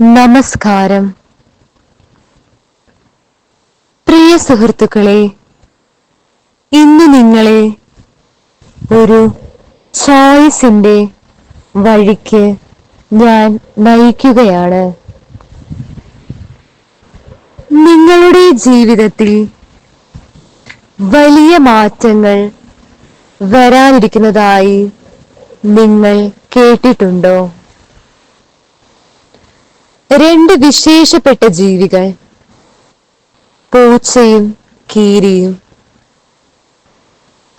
നമസ്കാരം. പ്രിയ സുഹൃത്തുക്കളെ ഇന്ന് നിങ്ങളെ ഒരു ചോയ്സിന്റെ വഴിക്ക് ഞാൻ നയിക്കുകയാണ്. നിങ്ങളുടെ ജീവിതത്തിൽ വലിയ മാറ്റങ്ങൾ വരാനിരിക്കുന്നതായി നിങ്ങൾ കേട്ടിട്ടുണ്ടോ? രണ്ട് വിശേഷപ്പെട്ട ജീവികൾ. പൂച്ചയും കീരിയും.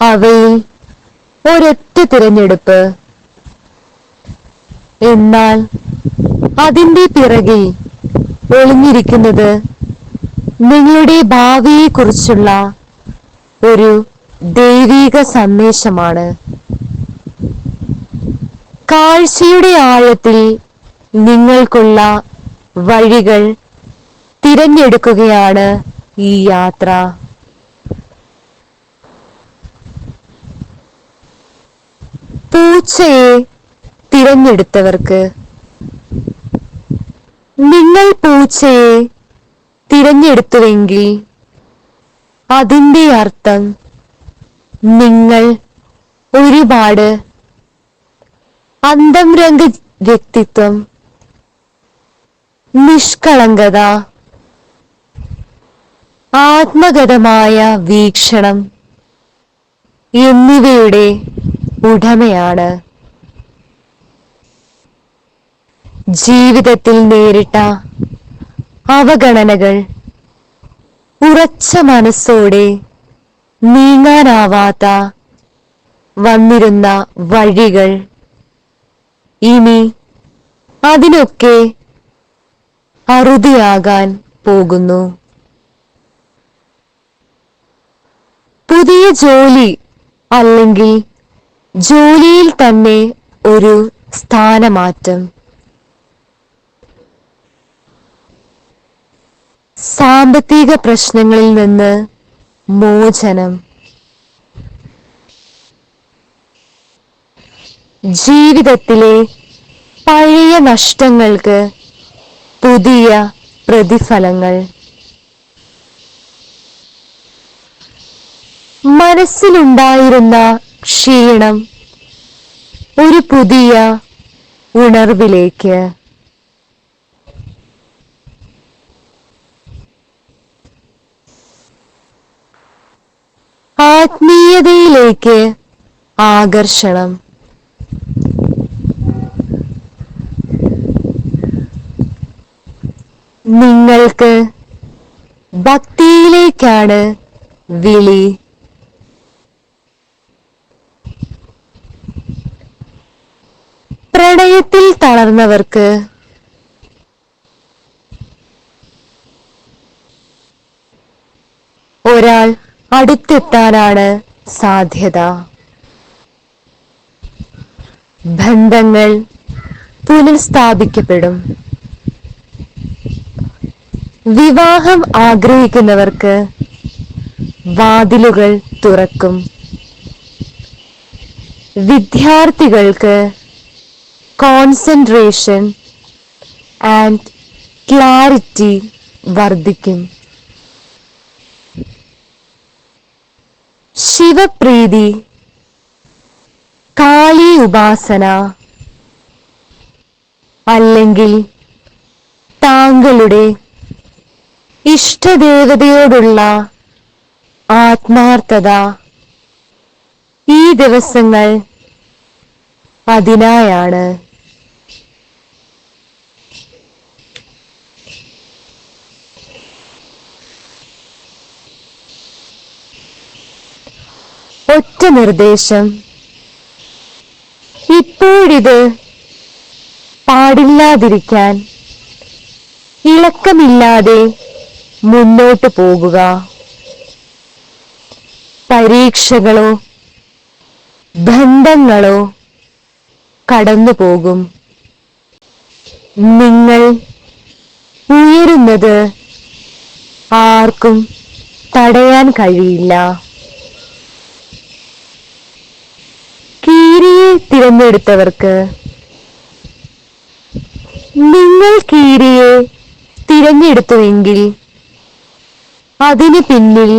അവയിൽ ഒരൊറ്റ തിരഞ്ഞെടുപ്പ്. എന്നാൽ അതിന്റെ പിറകിൽ ഒളിഞ്ഞിരിക്കുന്നത് നിങ്ങളുടെ ഭാവിയെക്കുറിച്ചുള്ള ഒരു ദൈവീക സന്ദേശമാണ്. കാഴ്ചയുടെ ആഴത്തിൽ നിങ്ങൾക്കുള്ള വഴികൾ തിരഞ്ഞെടുക്കുകയാണ് ഈ യാത്ര. പൂച്ചയെ തിരഞ്ഞെടുത്തവർക്ക്. നിങ്ങൾ പൂച്ചയെ തിരഞ്ഞെടുത്തുവെങ്കിൽ അതിന്റെ അർത്ഥം നിങ്ങൾ ഒരുപാട് അന്തംരംഗ വ്യക്തിത്വം നിഷ്കളങ്കത. ആത്മഗതമായ വീക്ഷണം എന്നിവയുടെ ഉടമയാണ്. ജീവിതത്തിൽ നേരിട്ട അവഗണനകൾ ഉറച്ച മനസ്സോടെ നീങ്ങാനാവാത്ത വന്നിരുന്ന വഴികൾ. ഇനി അതിനൊക്കെ അറുതിയാകാൻ പോകുന്നു. പുതിയ ജോലി അല്ലെങ്കിൽ ജോലിയിൽ തന്നെ ഒരു സ്ഥാനമാറ്റം. സാമ്പത്തിക പ്രശ്നങ്ങളിൽ നിന്ന് മോചനം. ജീവിതത്തിലെ പഴയ നഷ്ടങ്ങൾക്ക് പുതിയ പ്രതിഫലങ്ങൾ. മനസ്സിലുണ്ടായിരുന്ന ക്ഷീണം ഒരു പുതിയ ഉണർവിലേക്ക്. ആത്മീയതയിലേക്ക് ആകർഷണം. നിങ്ങൾക്ക് ഭക്തിയിലേക്കാണ് വിളി. പ്രണയത്തിൽ തളർന്നവർക്ക് ഒരാൾ അടുത്തെത്താനാണ് സാധ്യത. ബന്ധങ്ങൾ പുനഃസ്ഥാപിക്കപ്പെടും. വിവാഹം ആഗ്രഹിക്കുന്നവർക്ക് വാതിലുകൾ തുറക്കും. വിദ്യാർത്ഥികൾക്ക് കോൺസെൻട്രേഷൻ ആൻഡ് ക്ലാരിറ്റി വർദ്ധിക്കും. ശിവപ്രീതി കാളി ഉപാസന അല്ലെങ്കിൽ താങ്കളുടെ ഇഷ്ടദേവതയോടുള്ള ആത്മാർത്ഥത. ഈ ദിവസങ്ങൾ അതിനായാണ്. ഒറ്റ നിർദ്ദേശം. ഇപ്പോഴിത് പാടില്ലാതിരിക്കാൻ ഇളക്കമില്ലാതെ മുന്നോട്ട് പോകുക. പരീക്ഷകളോ ബന്ധങ്ങളോ കടന്നു പോകും. നിങ്ങൾ ഉയരുന്നത് ആർക്കും തടയാൻ കഴിയില്ല. കീരിയെ തിരഞ്ഞെടുത്തവർക്ക് നിങ്ങൾ കീരിയെ തിരഞ്ഞെടുത്തുവെങ്കിൽ അതിനു പിന്നിൽ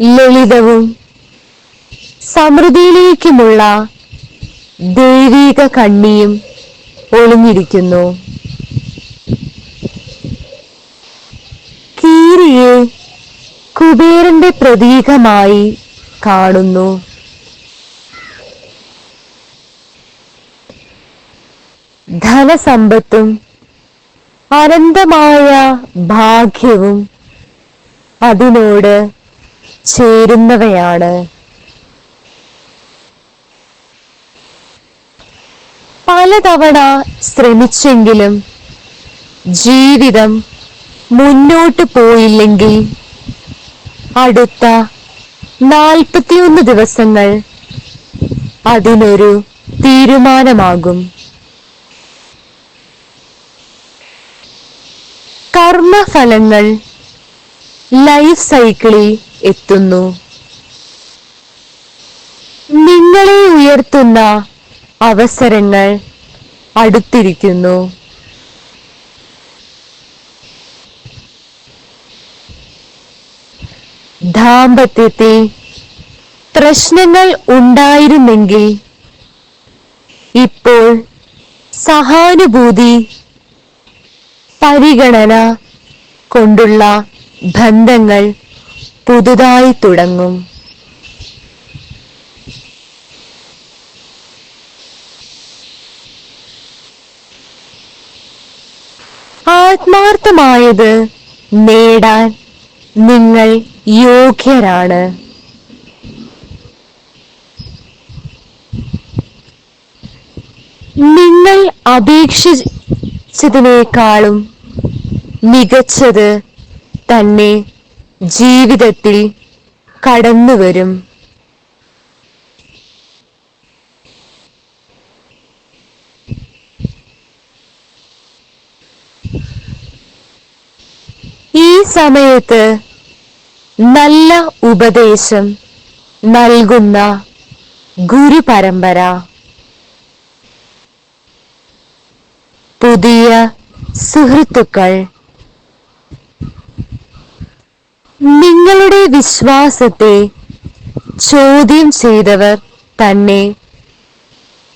ലളിതവും സമൃദ്ധിയിലേക്കുമുള്ള ദൈവിക കണ്ണിയും ഒളിഞ്ഞിരിക്കുന്നു. കീരിയെ കുബേരന്റെ പ്രതീകമായി കാണുന്നു. ധനസമ്പത്തും അനന്തമായ ഭാഗ്യവും അതിനോട് ചേരുന്നവയാണ്. പലതവണ ശ്രമിച്ചെങ്കിലും ജീവിതം മുന്നോട്ട് പോയില്ലെങ്കിൽ അടുത്ത നാൽപ്പത്തിയൊന്ന് ദിവസങ്ങൾ അതിനൊരു തീരുമാനമാകും. കർമ്മഫലങ്ങൾ ലൈഫ് സൈക്കിളിൽ എത്തുന്നു. നിങ്ങളെ ഉയർത്തുന്ന അവസരങ്ങൾ അടുത്തിരിക്കുന്നു. ദാമ്പത്യത്തിൽ പ്രശ്നങ്ങൾ ഉണ്ടായിരുന്നെങ്കിൽ ഇപ്പോൾ സഹാനുഭൂതി പരിഗണന കൊണ്ടുള്ള ബന്ധങ്ങൾ പുതുതായി തുടങ്ങും. ആത്മാർത്ഥമായത് നേടാൻ നിങ്ങൾ യോഗ്യരാണ്. നിങ്ങൾ അപേക്ഷിച്ചതിനേക്കാളും മികച്ചത് തന്നെ ജീവിതത്തിൽ കടന്നുവരും. ഈ സമയത്ത് നല്ല ഉപദേശം നൽകുന്ന ഗുരു പരമ്പര പുതിയ സുഹൃത്തുക്കൾ നിങ്ങളുടെ വിശ്വാസത്തെ ചോദ്യം ചെയ്തവർ തന്നെ.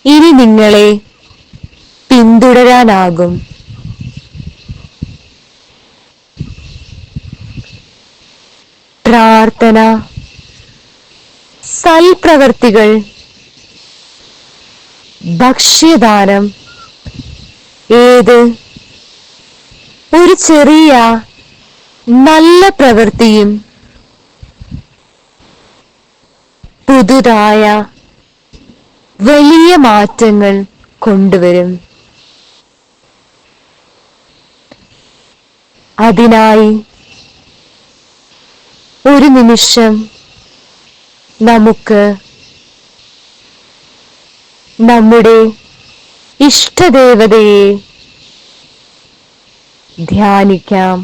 ഇനി നിങ്ങളെ പിന്തുടരാനാകും. പ്രാർത്ഥന. സൽപ്രവർത്തികൾ. ഭക്ഷ്യദാനം. ഏത്? ഒരു ചെറിയ നല്ല പ്രവൃത്തിയും പുതുതായ വലിയ മാറ്റങ്ങൾ കൊണ്ടുവരും. അതിനായി ഒരു നിമിഷം നമുക്ക് നമ്മുടെ ഇഷ്ടദേവതയെ ധ്യാനിക്കാം.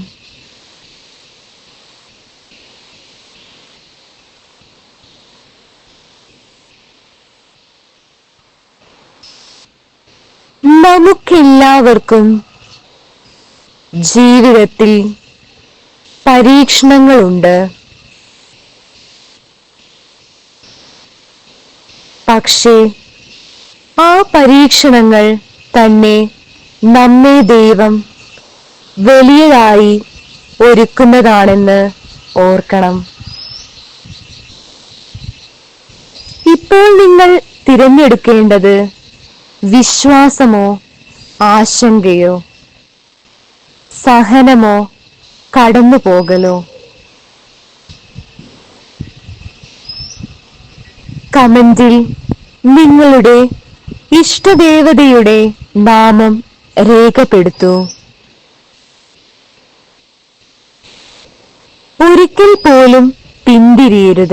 നമുക്കെല്ലാവർക്കും ജീവിതത്തിൽ പരീക്ഷണങ്ങളുണ്ട്. പക്ഷേ ആ പരീക്ഷണങ്ങൾ തന്നെ നമ്മെ ദൈവം വലിയതായി ഒരുക്കുന്നതാണെന്ന് ഓർക്കണം. ഇപ്പോൾ നിങ്ങൾ തിരഞ്ഞെടുക്കേണ്ടത് വിശ്വാസമോ ആശങ്കയോ? സഹനമോ കടന്നു പോകലോ കമന്റിൽ നിങ്ങളുടെ ഇഷ്ടദേവതയുടെ നാമം രേഖപ്പെടുത്തൂ. ഒരിക്കൽ പോലും പിന്തിരിയരുത്.